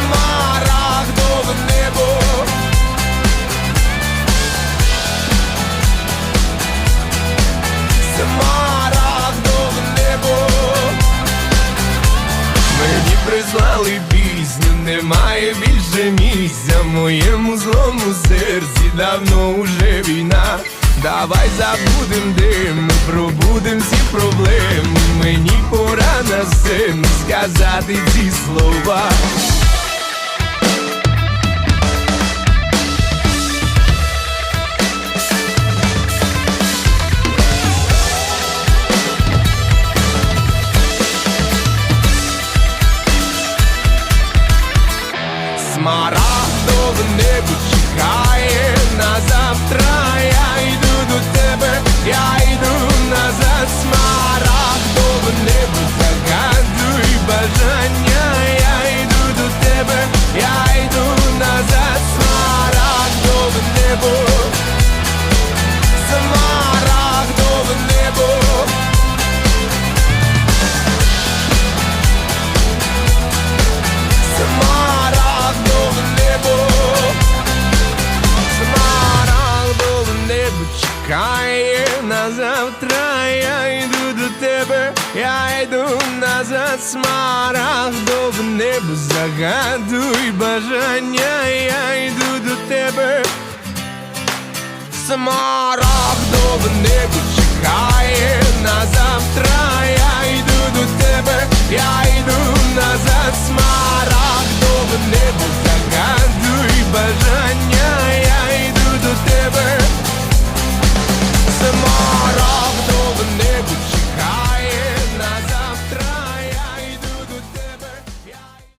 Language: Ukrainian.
Смарагдове небо. Смарагдове небо. Мені прислали пісню, немає більше місця. В моєму злому серці давно уже війна. Давай забудем дим, пробудем всі проблеми. Мені пора на сцену сказати ці слова чекає на завтра. Я йду до тебе, я йду назад. Смарагдове небо, загадуй бажання. Я йду до тебе. Смарагдове небо чекає на